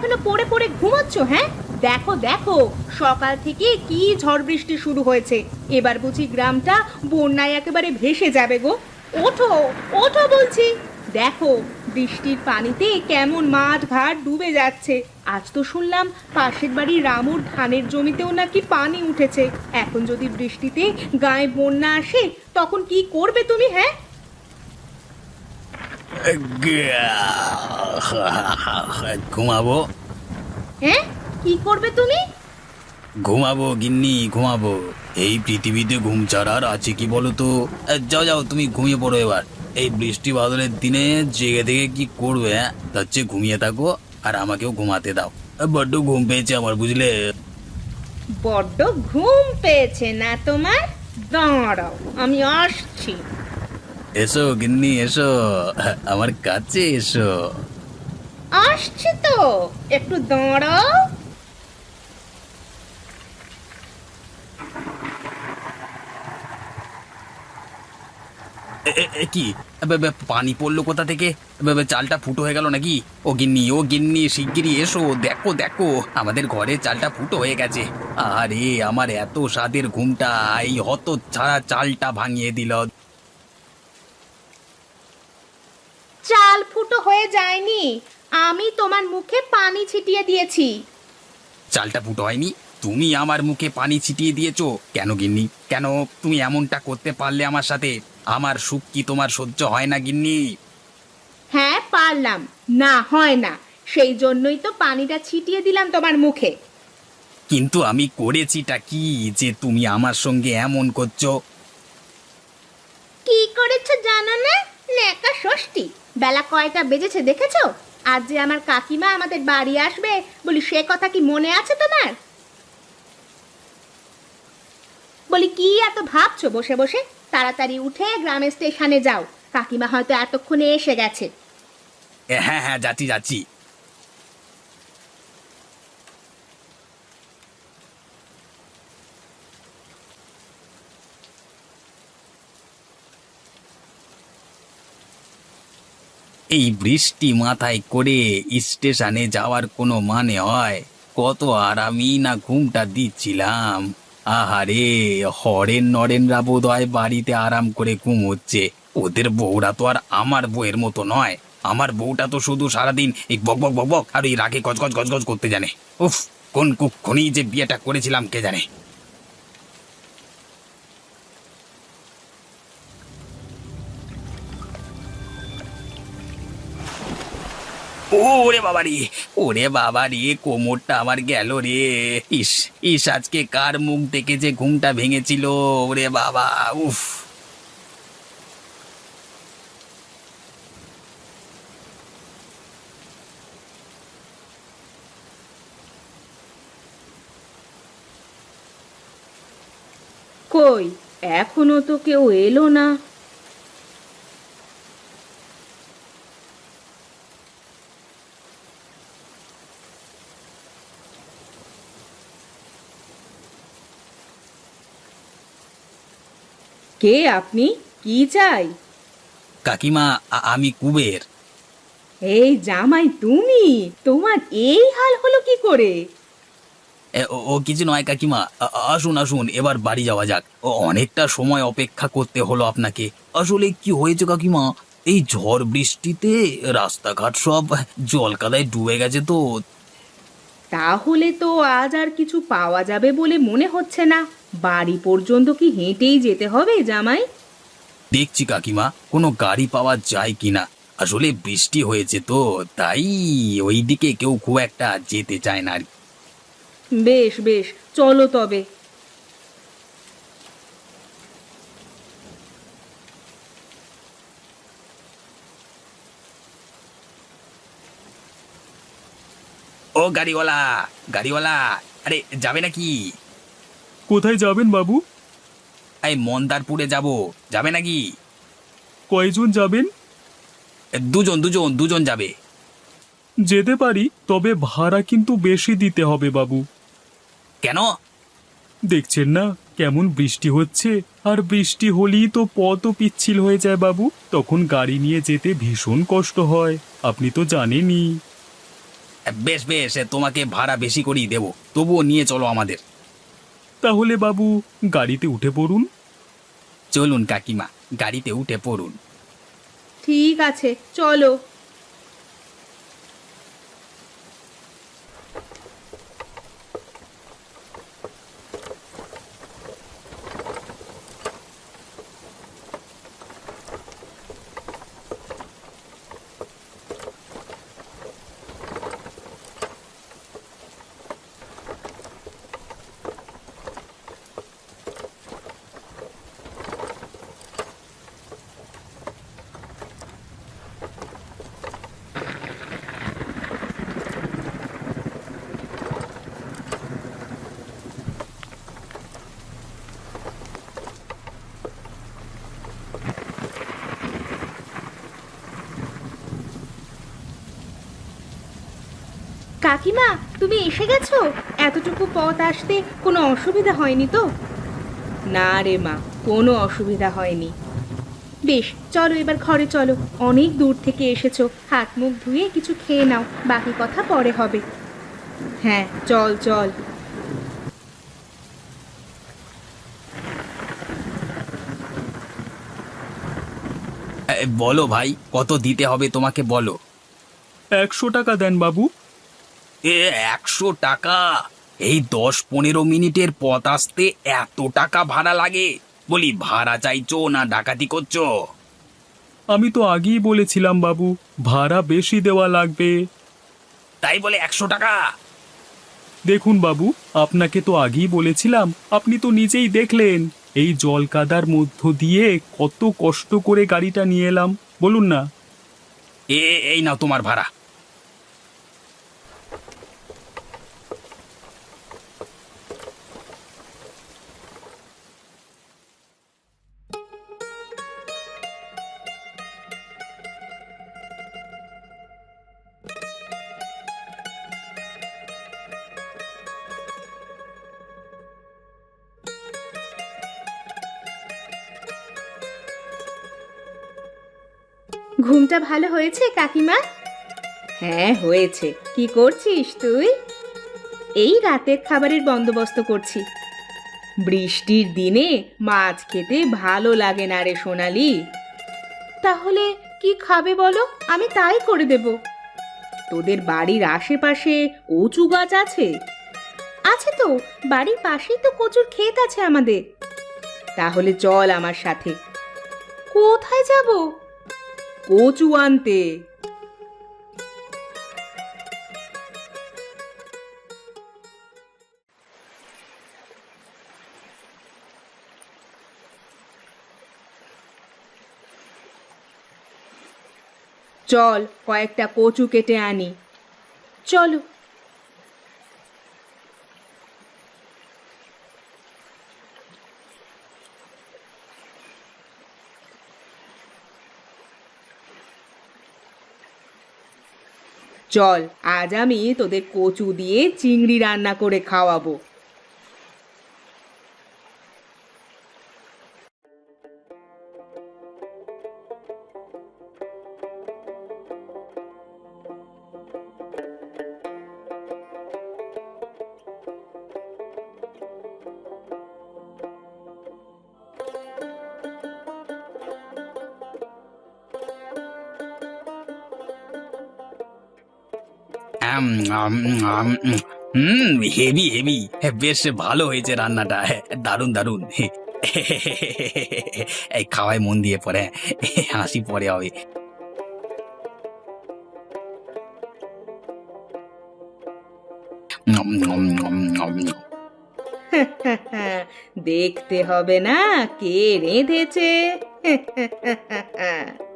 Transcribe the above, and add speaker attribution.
Speaker 1: এখনও পড়ে পড়ে ঘুমাচ্ছ হ্যাঁ? দেখো দেখো, সকাল থেকে কি ঝড় বৃষ্টি শুরু হয়েছে। এবার বুঝি গ্রামটা বন্যায় একেবারে ভেসে যাবে গো। ওঠো ওঠো বলছি। দেখো, বৃষ্টির পানিতে কেমন মাঠ ঘাট ডুবে যাচ্ছে। আজ তো শুনলাম পাশের বাড়ির রামুর ধানের জমিতেও নাকি পানি উঠেছে। এখন যদি বৃষ্টিতে গায়ে বন্যা আসে, তখন কি করবে তুমি হ্যাঁ?
Speaker 2: ঘুমাবো।
Speaker 1: হ্যাঁ? কি করবে তুমি?
Speaker 2: ঘুমাবো গিন্নি ঘুমাবো। এই পৃথিবীতে ঘুম ছাড়ার আছে কি বলো তো? যাও যাও তুমি ঘুমিয়ে পড়ো এবার। এই বৃষ্টি বাদলের দিনে জেগে থেকে কি করবে হ্যাঁ? তার চেয়ে ঘুমিয়ে থাকো আর আমাকেও ঘুমাতে দাও। বড্ড ঘুম পেয়েছে আমার বুঝলে?
Speaker 1: বড্ড ঘুম পেয়েছে না তোমার? দাঁড়াও আমি আসছি।
Speaker 2: এসো গিন্নি এসো। আমার কাছে এসো।
Speaker 1: আসছি তো। একটু দাঁড়াও।
Speaker 2: কি? পানি পড়ল কোথা থেকে? চালটা ফুটো হয়ে গেল নাকি? ও গিন্নি ও গিন্নি শিগগিরই এসো। দেখো দেখো আমাদের ঘরে চালটা ফুটো হয়ে গেছে। আরে আমার এত স্বাদের ঘুমটা এই হত ছাড়া চালটা ভাঙিয়ে দিল।
Speaker 1: চাল ফুটো হয়ে যায়নি। আমি তোমার মুখে পানি ছিটিয়ে দিয়েছি।
Speaker 2: চালটা ফুটো হয়নি। তুমি আমার মুখে পানি ছিটিয়ে দিয়েছ। কেন গিন্নি? কেন তুমি এমনটা করতে পারলে আমার সাথে? আমার সুখ কি তোমার সহ্য হয় না গিন্নি?
Speaker 1: হ্যাঁ পারলাম। না হয় না। সেই জন্যই তো পানিটা ছিটিয়ে দিলাম তোমার মুখে।
Speaker 2: কিন্তু আমি করেছিটা কি যে তুমি আমার সঙ্গে এমন করছ?
Speaker 1: কি করেছ জানো না? নেকা ষষ্ঠী। বেলা কয়টা বেজেছে দেখেছ? আজ যে আমার কাকিমা আমাদের বাড়ি আসবে, বলি সে কথা কি মনে আছে তোমার? বলি, কি এত ভাবছ বসে বসে? তাড়াতাড়ি উঠে গ্রামের স্টেশনে যাও। কাকিমা হয়তো এতক্ষণে এসে গেছে।
Speaker 2: হ্যাঁ হ্যাঁ যাচ্ছি যাচ্ছি। এই বৃষ্টি মাথায় করে স্টেশনে যাওয়ার কোনো মানে হয়? কত আরামই না ঘুমটা দিচ্ছিলাম। আহারে, হরেন নরেনরা বোধ হয় বাড়িতে আরাম করে ঘুমোচ্ছে। ওদের বউরা তো আর আমার বউয়ের মতো নয়। আমার বউটা তো শুধু সারাদিন এই বক বক বক বক আর এই রাগে গজগজ গজগজ করতে জানে। উফ, কোন কুক্ষণই যে বিয়েটা করেছিলাম কে জানে। ওরে বাবা রে ওরে বাবা রে কোমরটা আমার গেল রে। ইস ইস, আজকে কার মুখ দেখে যে ঘুমটা ভেঙেছিল? ওরে বাবা, উফ।
Speaker 1: কই? এখনও তো কেউ এলো না। কে আপনি? কি চাই?
Speaker 2: কাকিমা আ- আমি কুবের।
Speaker 1: এই জামাই তুমি? তোমার এই হাল হলো কি করে?
Speaker 2: এ, ও ও কিছু নয় কাকিমা। আ- আসুন আসুন এবার বাড়ি যাওয়া যাক। ও অনেকটা সময় অপেক্ষা করতে হলো আপনাকে। আসলে কি হয়েছে কাকিমা? এই ঝড় বৃষ্টিতে রাস্তাঘাট সব জল কাদায় ডুবে গেছে তো।
Speaker 1: তাহলে তো আজ আর কিছু পাওয়া যাবে বলে মনে হচ্ছে না। বাড়ি পর্যন্ত কি হেঁটেই যেতে হবে জামাই?
Speaker 2: দেখছি কাকিমা কোনো গাড়ি পাওয়া যায় কিনা। আসলে বৃষ্টি হয়েছে তো তাই ওইদিকে কেউ খুব একটা যেতে চায় না আর কি।
Speaker 1: বেশ বেশ চলো তবে।
Speaker 2: ও গাড়িওয়ালা গাড়িওয়ালা আরে যাবে নাকি?
Speaker 3: কোথায় যাবেন বাবু?
Speaker 2: এই মন্দারপুরে যাব। যাবে নাকি?
Speaker 3: কয়জন যাবেন?
Speaker 2: এ, দুজন দুজন দুজন যাবে।
Speaker 3: যেতে পারি তবে ভাড়া কিন্তু বেশি দিতে হবে বাবু।
Speaker 2: কেন?
Speaker 3: দেখছেন না কেমন বৃষ্টি হচ্ছে? আর বৃষ্টি হলেই তো পথও পিচ্ছিল হয়ে যায় বাবু। তখন গাড়ি নিয়ে যেতে ভীষণ কষ্ট হয় আপনি তো জানেনই।
Speaker 2: বেশ বেশ তোমাকে ভাড়া বেশি করেই দেবো। তবুও নিয়ে চলো আমাদের।
Speaker 3: তাহলে বাবু গাড়িতে উঠে পড়ুন।
Speaker 2: চলুন কাকিমা গাড়িতে উঠে পড়ুন।
Speaker 1: ঠিক আছে চলো। কাকিমা তুমি এসে গেছো? এতটুকু পথ আসতে কোনো অসুবিধা হয়নি তো? না রে মা কোনো অসুবিধা হয়নি। বেশ চলো এবার ঘরে চলো। অনেক দূর থেকে এসেছ। হাত মুখ ধুয়ে কিছু খেয়ে নাও। বাকি কথা পরে হবে। হ্যাঁ চল চল।
Speaker 2: বলো ভাই কত দিতে হবে তোমাকে বলো।
Speaker 3: একশো টাকা দেন বাবু।
Speaker 2: এ একশো টাকা। এই দশ পনেরো মিনিটের পথ আসতে এত টাকা ভাড়া লাগে। বলি ভাড়া চাইছো না ডাকাতি করছ?
Speaker 3: আমি তো আগেই বলেছিলাম বাবু ভাড়া বেশি দেওয়া লাগবে।
Speaker 2: তাই বলে একশো টাকা?
Speaker 3: দেখুন বাবু আপনাকে তো আগেই বলেছিলাম আপনি তো নিজেই দেখলেন। এই জল কাদার মধ্য দিয়ে কত কষ্ট করে গাড়িটা নিয়ে এলাম বলুন না।
Speaker 2: এ এই নাও তোমার ভাড়া।
Speaker 1: ঘুমটা ভালো হয়েছে কাকিমা? হ্যাঁ হয়েছে। কি করছিস তুই? এই রাতের খাবারের বন্দোবস্ত করছি। বৃষ্টির দিনে মাছ খেতে ভালো লাগে না রে সোনালি। তাহলে কি খাবে বলো? আমি তাই করে দেব। তোদের বাড়ির আশেপাশে উঁচু গাছ আছে? আছে তো। বাড়ির পাশেই তো কচুর ক্ষেত আছে আমাদের। তাহলে চল আমার সাথে। কোথায় যাব? কচু আনতে চল কয়েকটা কচু কেটে আনি। চলো। চল আজ আমি তোদের কচু দিয়ে চিংড়ি রান্না করে খাওয়াবো।
Speaker 2: হুম, হেভি হেভি। বেশ ভালো হয়েছে রান্নাটা। দারুণ দারুণ। এই খাওয়ায় মন দিয়ে পরে হাসি পরে হবে।
Speaker 1: দেখতে হবে না কে রেঁধেছে।